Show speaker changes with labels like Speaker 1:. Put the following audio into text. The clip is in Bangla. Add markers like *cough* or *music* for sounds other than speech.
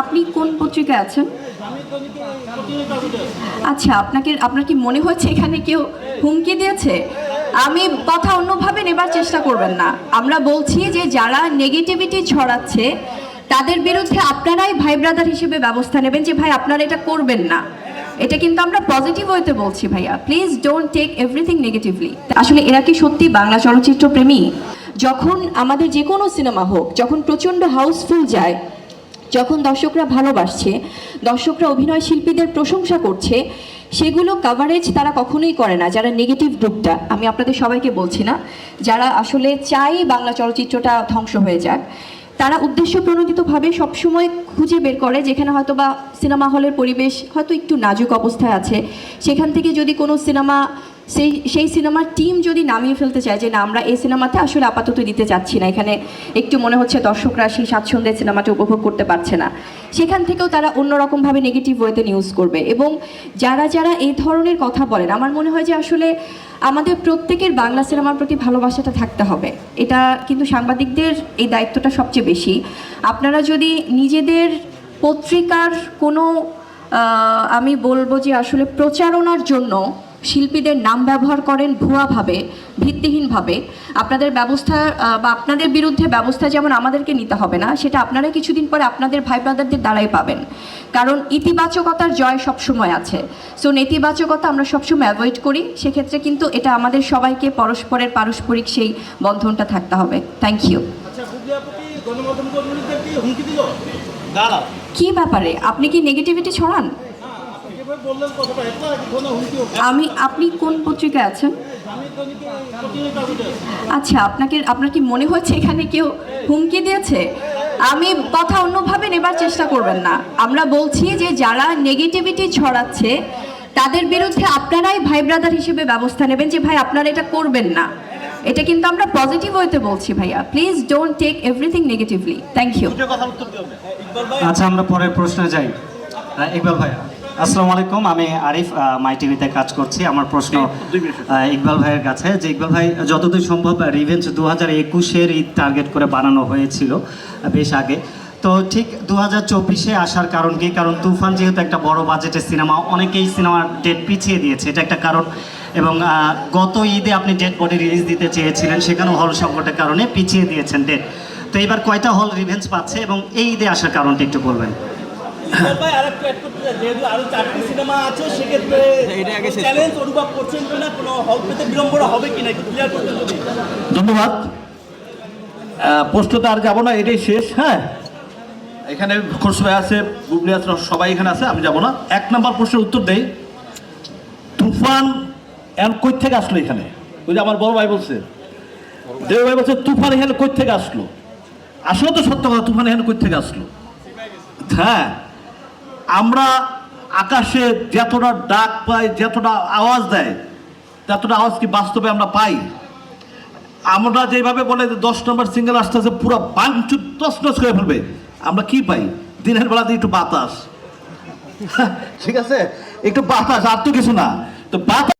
Speaker 1: আপনি কোন পত্রিকায় আছেন? আচ্ছা আপনাকে, আপনার কি মনে হয়েছে এখানে কেউ হুমকি দিয়েছে? আমি কথা অন্যভাবে নেবার চেষ্টা করবেন না। আমরা বলছি যে যারা নেগেটিভিটি ছড়াচ্ছে, তাদের বিরুদ্ধে আপনারাই ভাই ব্রাদার হিসেবে ব্যবস্থা নেবেন যে, ভাই, আপনারা এটা করবেন না। এটা কিন্তু আমরা পজিটিভ ওয়েতে বলছি, ভাইয়া। Please don't take everything negatively আসলে এরা কি সত্যি বাংলা চলচ্চিত্র প্রেমী? যখন আমাদের যে কোনো সিনেমা হোক, যখন প্রচণ্ড হাউসফুল যায় যখন দর্শকরা ভালোবাসছে, দর্শকরা অভিনয় শিল্পীদের প্রশংসা করছে, সেগুলো কাভারেজ তারা কখনোই করে না, যারা নেগেটিভ গ্রুপটা আমি আপনাদের সবাইকে বলছি না, যারা আসলে চাই বাংলা চলচ্চিত্রটা ধ্বংস হয়ে যাক, তারা উদ্দেশ্য প্রণোদিতভাবে সবসময় খুঁজে বের করে, যেখানে হয়তো বা সিনেমা হলের পরিবেশ হয়তো একটু নাজুক অবস্থায় আছে, সেখান থেকে যদি কোনো সিনেমা সেই সেই সিনেমার টিম যদি নামিয়ে ফেলতে চায় যে না, আমরা এই সিনেমাতে আসলে আপাতত দিতে চাচ্ছি না, এখানে একটু মনে হচ্ছে দর্শকরা সেই স্বাচ্ছন্দ্যে সিনেমাটা উপভোগ করতে পারছে না। সেখান থেকেও তারা অন্যরকমভাবে নেগেটিভ ওয়েতে নিউজ করবে এবং যারা যারা এই ধরনের কথা বলেন, আমার মনে হয় যে আসলে আমাদের প্রত্যেকের বাংলা সিনেমার প্রতি ভালোবাসাটা থাকতে হবে। এটা কিন্তু সাংবাদিকদের এই দায়িত্বটা সবচেয়ে বেশি। আপনারা যদি নিজেদের পত্রিকার কোনো আমি বলব যে আসলে প্রচারণার জন্য শিল্পীদের নাম ব্যবহার করেন ভুয়াভাবে ভিত্তিহীনভাবে। আপনাদের ব্যবস্থা বা আপনাদের বিরুদ্ধে ব্যবস্থা যেমন আমাদেরকে নিতে হবে না সেটা আপনারা কিছুদিন পরে আপনাদের ভাই ব্রাদারদের দ্বারাই পাবেন। কারণ ইতিবাচকতার জয় সবসময় আছে। সো নেতিবাচকতা আমরা সবসময় অ্যাভয়েড করি। সেক্ষেত্রে কিন্তু এটা আমাদের সবাইকে পরস্পরের পারস্পরিক সেই বন্ধনটা থাকতে হবে। থ্যাংক ইউ
Speaker 2: আচ্ছা দাঁড়া
Speaker 1: কি ব্যাপারে? আপনি কি নেগেটিভিটি ছড়ান? আমি আপনি কোন পত্রিকায় আছেন? আচ্ছা আপনাকে আপনার কি মনে হচ্ছে এখানে কেউ হুমকি দিয়েছে? আমি কথা অন্যভাবে নেবার চেষ্টা করবেন না। আমরা বলছি যে যারা নেগেটিভিটি ছড়াচ্ছে তাদের বিরুদ্ধে আপনারাই ভাই ব্রাদার হিসেবে ব্যবস্থা নেবেন যে ভাই আপনারা এটা করবেন না। এটা কিন্তু আমরা পজিটিভ ওয়েতে বলছি ভাইয়া। Please don't take everything negatively thank you
Speaker 3: আচ্ছা আমরা পরের প্রশ্নে যাই। ইকবাল ভাই আসসালামু আলাইকুম আমি আরিফ মাই টিভিতে কাজ করছি। আমার প্রশ্ন ইকবাল ভাইয়ের কাছে যে ইকবাল ভাই যতদূর সম্ভব রিভেঞ্জ দু হাজার একুশের ঈদ টার্গেট করে বানানো হয়েছিল বেশ আগে। তো ঠিক দু হাজার চব্বিশে আসার কারণ কি? কারণ তুফান যেহেতু একটা বড় বাজেটের সিনেমা অনেকেই সিনেমার ডেট পিছিয়ে দিয়েছে এটা একটা কারণ। এবং গত ঈদে আপনি ডেট বডি রিলিজ দিতে চেয়েছিলেন সেখানেও হল সংকটের কারণে পিছিয়ে দিয়েছেন ডেট তো এবার কয়টা হল রিভেঞ্জ পাচ্ছে এবং এই ঈদে আসার কারণটা একটু বলবেন?
Speaker 2: ভাই আরেকটু অ্যাড করতে চাই। যেহেতু আরও চারটি সিনেমা আছে সেক্ষেত্রে চ্যালেঞ্জ অনুভব করছেন কিনা কোনো হল পেতে বিড়ম্বনা হবে কিনা একটু ক্লিয়ার করতে যদি
Speaker 4: ধন্যবাদ। আহ, প্রশ্নতে আর যাব না এটাই শেষ হ্যাঁ? এখানে খোরসভাই আছে বুবলি আছে সবাই এখানে আছে আমি যাব না। এক নম্বর প্রশ্নের উত্তর দেই। তুফান কই থেকে আসলো এখানে? ওই যে আমার বড় ভাই বলছে। দেব ভাই বলছে তুফান এখানে কই থেকে আসলো? আসলে তো সত্য কথা তুফান এখানে কই থেকে আসলো। হ্যাঁ আমরা আকাশে যতটা ডাক পাই, যতটা আওয়াজ দেয়, ততটা আওয়াজ কি বাস্তবে আমরা পাই? আমরা যেভাবে বলে যে দশ নম্বর সিঙ্গেল আসতেছে, পুরো বাংচুর তসনস করে ফেলবে। আমরা কি পাই? দিনের বেলাতে একটু বাতাস। *laughs* ঠিক আছে? একটু বাতাস, আর তো কিছু না। তো বাতাস